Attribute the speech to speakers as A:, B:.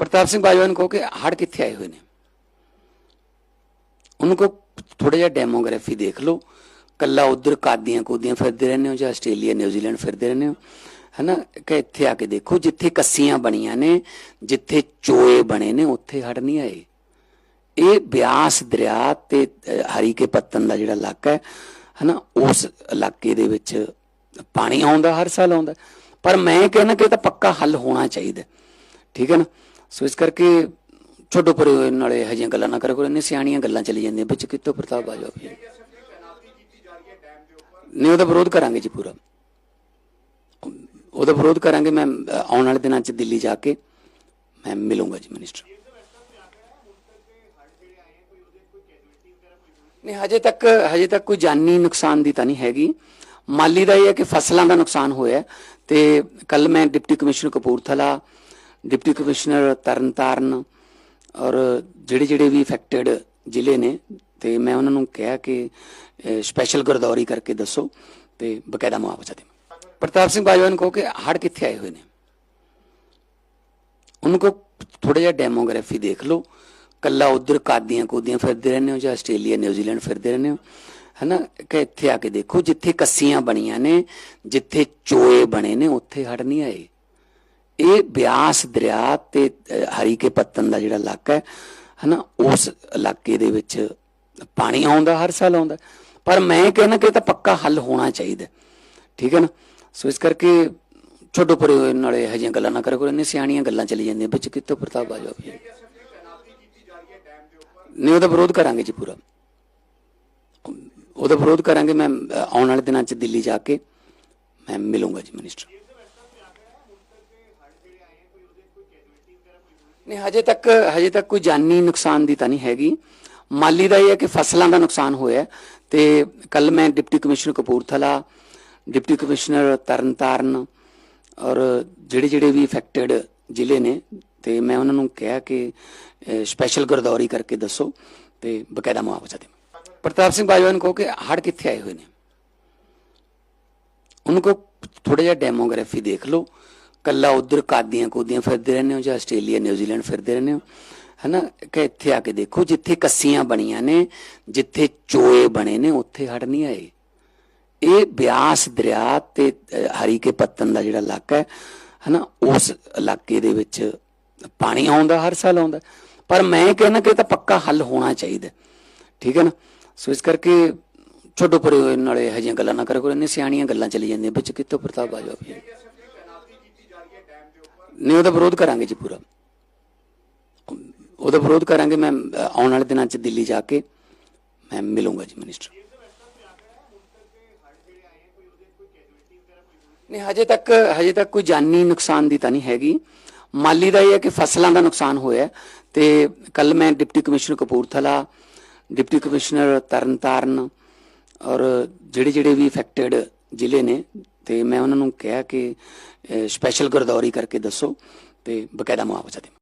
A: ਪ੍ਰਤਾਪ ਸਿੰਘ ਬਾਜਵਾ ਨੂੰ ਕਹੋ ਕਿ ਹੜ ਕਿੱਥੇ ਆਏ ਹੋਏ ਨੇ ਉਹਨੂੰ ਕੋ ਥੋੜਾ ਜਿਹਾ ਡੈਮੋਗ੍ਰਾਫੀ ਦੇਖ ਲਓ ਕੱਲਾ ਉਧਰ ਕਾਦੀਆਂ ਕੋਦੀਆਂ ਫਿਰਦੇ ਰਹਿੰਦੇ ਹੋ ਜਾਂ ਆਸਟ੍ਰੇਲੀਆ ਨਿਊਜ਼ੀਲੈਂਡ ਫਿਰਦੇ ਰਹਿੰਦੇ ਹੋ ਹਨਾ ਕਿ ਇੱਥੇ ਆ ਕੇ ਦੇਖੋ ਜਿੱਥੇ ਕੱਸੀਆਂ ਬਣੀਆਂ ਨੇ ਜਿੱਥੇ ਚੋਏ ਬਣੇ ਨੇ ਉੱਥੇ ਹੜ ਨਹੀਂ ਆਏ ਇਹ ਬਿਆਸ ਦਰਿਆ ਤੇ ਹਰੀ ਕੇ ਪੱਤਨ ਦਾ ਜਿਹੜਾ ਇਲਾਕਾ ਹੈ ਹਨਾ ਉਸ ਇਲਾਕੇ ਦੇ ਵਿੱਚ ਪਾਣੀ ਆਉਂਦਾ ਹਰ ਸਾਲ ਆਉਂਦਾ ਪਰ ਮੈਂ ਕਹਿੰਦਾ ਕਿ ਇਹ ਤਾਂ ਪੱਕਾ ਹੱਲ ਹੋਣਾ ਚਾਹੀਦਾ ਠੀਕ ਹੈ ਨਾ ਸੋ ਇਸ ਕਰਕੇ ਛੋਟੋ ਪਰੇ ਹੋਏ ਨਾਲੇ ਹਜੀਆਂ ਗੱਲਾਂ ਨਾ ਕਰੋ ਕਰੋ ਇੰਨੇ ਸਿਆਣੀਆਂ ਗੱਲਾਂ ਚਲੀ ਜਾਂਦੀਆਂ ਵਿੱਚ ਕਿੱਥੋਂ ਪ੍ਰਤਾਪ ਆ ਜਾਓ ਨਹੀਂ ਉਹਦਾ ਵਿਰੋਧ ਕਰਾਂਗੇ ਜੀ ਪੂਰਾ। ਉਹਦਾ ਵਿਰੋਧ ਕਰਾਂਗੇ ਮੈਂ ਅਹ, ਆਉਣ ਵਾਲੇ ਦਿਨਾਂ 'ਚ ਦਿੱਲੀ ਜਾ ਕੇ ਮੈਂ ਮਿਲੂੰਗਾ ਜੀ ਮਿਨਿਸਟਰ ਨਹੀਂ ਹਜੇ ਤੱਕ ਹਜੇ ਤੱਕ ਕੋਈ ਜਾਨੀ ਨੁਕਸਾਨ ਦੀ ਤਾਂ ਨਹੀਂ ਹੈਗੀ। ਮਾਲੀ ਦਾ ਇਹ ਹੈ ਕਿ ਫਸਲਾਂ ਦਾ ਨੁਕਸਾਨ ਹੋਇਆ ਤੇ ਕੱਲ ਮੈਂ deputy commissioner Kapurthala deputy commissioner Tarn Taran ਔਰ ਜਿਹੜੇ ਜਿਹੜੇ ਵੀ ਇਫੈਕਟਡ ਜ਼ਿਲ੍ਹੇ ਨੇ, ਤੇ ਮੈਂ ਉਹਨਾਂ ਨੂੰ ਕਿਹਾ ਕਿ ਸਪੈਸ਼ਲ ਗਰਦੌਰੀ ਕਰਕੇ ਦੱਸੋ ਤੇ ਬਕਾਇਦਾ ਮੁਆਵਜ਼ਾ ਦੇ ਪ੍ਰਤਾਪ ਸਿੰਘ ਬਾਜਵਾ ਨੂੰ ਕਹੋ ਕਿ ਹੜ ਕਿੱਥੇ ਆਏ ਹੋਏ ਨੇ? ਉਹਨੂੰ ਕੋ ਥੋੜਾ ਜਿਹਾ ਡੈਮੋਗ੍ਰਾਫੀ ਦੇਖ ਲਓ। ਕੱਲਾ ਉਧਰ ਕਾਦੀਆਂ ਕੋਦੀਆਂ ਫਿਰਦੇ ਰਹਿੰਦੇ ਹੋ ਜਾਂ ਆਸਟ੍ਰੇਲੀਆ ਨਿਊਜ਼ੀਲੈਂਡ ਫਿਰਦੇ ਰਹਿੰਦੇ ਹੋ। ਹਨਾ, ਕਿ ਇੱਥੇ ਆ ਕੇ ਦੇਖੋ, ਜਿੱਥੇ ਕੱਸੀਆਂ ਬਣੀਆਂ ਨੇ, ਜਿੱਥੇ ਚੋਏ ਬਣੇ ਨੇ, ਉੱਥੇ ਹੜ ਨਹੀਂ ਆਏ। ਇਹ ਬਿਆਸ ਦਰਿਆ ਤੇ ਹਰੀ ਕੇ ਪੱਤਨ ਦਾ ਜਿਹੜਾ ਇਲਾਕਾ ਹੈ, ਹਨਾ, ਉਸ ਇਲਾਕੇ ਦੇ ਵਿੱਚ ਪਾਣੀ ਆਉਂਦਾ, ਹਰ ਸਾਲ ਆਉਂਦਾ ਪਰ ਮੈਂ ਕਹਿੰਦਾ ਕਿ ਇਹ ਤਾਂ ਪੱਕਾ ਹੱਲ ਹੋਣਾ ਚਾਹੀਦਾ ਠੀਕ ਹੈ ਨਾ? ਸੋ ਇਸ ਕਰਕੇ ਛੋਟੋ ਪਰੇ ਨਾਲੇ ਨਾਲੇ ਜਿਹੀਆਂ ਗੱਲਾਂ ਨਾ ਕਰੇ ਕਰੋ ਇੰਨੇ ਸਿਆਣੀਆਂ ਗੱਲਾਂ ਚਲੀ ਜਾਂਦੀਆਂ, ਵਿੱਚ ਕਿੱਥੋਂ ਪ੍ਰਤਾਪ ਆ ਜਾਓ ਨਹੀਂ, ਉਹਦਾ ਵਿਰੋਧ ਕਰਾਂਗੇ ਜੀ ਪੂਰਾ। ਉਹਦਾ ਵਿਰੋਧ ਕਰਾਂਗੇ, ਮੈਂ ਆਉਣ ਵਾਲੇ ਦਿਨਾਂ 'ਚ ਦਿੱਲੀ ਜਾ ਕੇ ਮੈਂ ਮਿਲੂੰਗਾ ਜੀ ਮਿਨਿਸਟਰ ਨਹੀਂ, ਹਜੇ ਤੱਕ ਹਜੇ ਤੱਕ ਕੋਈ ਜਾਨੀ ਨੁਕਸਾਨ ਦੀ ਤਾਂ ਨਹੀਂ ਹੈਗੀ। ਮਾਲੀ ਦਾ ਇਹ ਹੈ ਕਿ ਫਸਲਾਂ ਦਾ ਨੁਕਸਾਨ ਹੋਇਆ ਹੈ। ਤੇ ਕੱਲ ਮੈਂ deputy commissioner Kapurthala, deputy commissioner Tarn Taran ਔਰ ਜਿਹੜੇ ਜਿਹੜੇ ਵੀ ਇਫੈਕਟਡ ਜ਼ਿਲ੍ਹੇ ਨੇ, ਤੇ ਮੈਂ ਉਹਨਾਂ ਨੂੰ ਕਿਹਾ ਕਿ ਸਪੈਸ਼ਲ ਗਰਦੌਰੀ ਕਰਕੇ ਦੱਸੋ ਤੇ ਬਕਾਇਦਾ ਮੁਆਵਜ਼ਾ ਦੇ ਪ੍ਰਤਾਪ ਸਿੰਘ ਬਾਜਵਾ ਨੂੰ ਕਹੋ ਕਿ ਹੜ ਕਿੱਥੇ ਆਏ ਹੋਏ ਨੇ? ਉਹਨੂੰ ਕੋ ਥੋੜਾ ਜਿਹਾ ਡੈਮੋਗ੍ਰਾਫੀ ਦੇਖ ਲਓ। ਕੱਲਾ ਉਧਰ ਕਾਦੀਆਂ ਕੋਦੀਆਂ ਫਿਰਦੇ ਰਹਿੰਦੇ ਹੋ ਜਾਂ ਆਸਟ੍ਰੇਲੀਆ ਨਿਊਜ਼ੀਲੈਂਡ ਫਿਰਦੇ ਰਹਿੰਦੇ ਹੋ? ਹਨਾ? ਕਿ ਇੱਥੇ ਆ ਕੇ ਦੇਖੋ, ਜਿੱਥੇ ਕੱਸੀਆਂ ਬਣੀਆਂ ਨੇ, ਜਿੱਥੇ ਚੋਏ ਬਣੇ ਨੇ, ਉੱਥੇ ਹੜ ਨਹੀਂ ਆਏ। ਇਹ ਬਿਆਸ ਦਰਿਆ ਤੇ ਹਰੀ ਕੇ ਪੱਤਨ ਦਾ ਜਿਹੜਾ ਇਲਾਕਾ ਹੈ, ਹਨਾ, ਉਸ ਇਲਾਕੇ ਦੇ ਵਿੱਚ ਪਾਣੀ ਆਉਂਦਾ, ਹਰ ਸਾਲ ਆਉਂਦਾ। ਪਰ ਮੈਂ ਕਹਿੰਦਾ ਕਿ ਇਹ ਤਾਂ ਪੱਕਾ ਹੱਲ ਹੋਣਾ ਚਾਹੀਦਾ। ਠੀਕ ਹੈ ਨਾ? ਸੋ ਇਸ ਕਰਕੇ ਛੋਟੋ ਪਰੇ ਹੋਏ ਨਾਲੇ ਹਜੀਆਂ ਗੱਲਾਂ ਨਾ ਕਰੋ ਕਰੋ ਇੰਨੇ ਸਿਆਣੀਆਂ ਗੱਲਾਂ ਚਲੀ ਜਾਂਦੀਆਂ, ਵਿੱਚ ਕਿੱਥੋਂ ਪ੍ਰਤਾਪ ਆ ਜਾਓ ਨਹੀਂ ਉਹਦਾ ਵਿਰੋਧ ਕਰਾਂਗੇ ਜੀ ਪੂਰਾ। ਉਹਦਾ ਵਿਰੋਧ ਕਰਾਂਗੇ ਮੈਂ ਅਹ, ਆਉਣ ਵਾਲੇ ਦਿਨਾਂ 'ਚ ਦਿੱਲੀ ਜਾ ਕੇ ਮੈਂ ਮਿਲੂੰਗਾ ਜੀ ਮਿਨਿਸਟਰ ਨਹੀਂ ਹਜੇ ਤੱਕ ਹਜੇ ਤੱਕ ਕੋਈ ਜਾਨੀ ਨੁਕਸਾਨ ਦੀ ਤਾਂ ਨਹੀਂ ਹੈਗੀ। ਮਾਲੀ ਦਾ ਇਹ ਹੈ ਕਿ ਫਸਲਾਂ ਦਾ ਨੁਕਸਾਨ ਹੋਇਆ ਤੇ ਕੱਲ ਮੈਂ deputy commissioner Kapurthala deputy commissioner Tarn Taran ਔਰ ਜਿਹੜੇ ਜਿਹੜੇ ਵੀ ਇਫੈਕਟਡ ਜ਼ਿਲ੍ਹੇ ਨੇ ਤੇ ਮੈਂ ਉਹਨਾਂ ਨੂੰ ਕਿਹਾ ਕਿ ਸਪੈਸ਼ਲ ਗਰਦੌਰੀ ਕਰਕੇ ਦੱਸੋ ਤੇ ਬਕਾਇਦਾ ਮੁਆਵਜ਼ਾ ਦੇ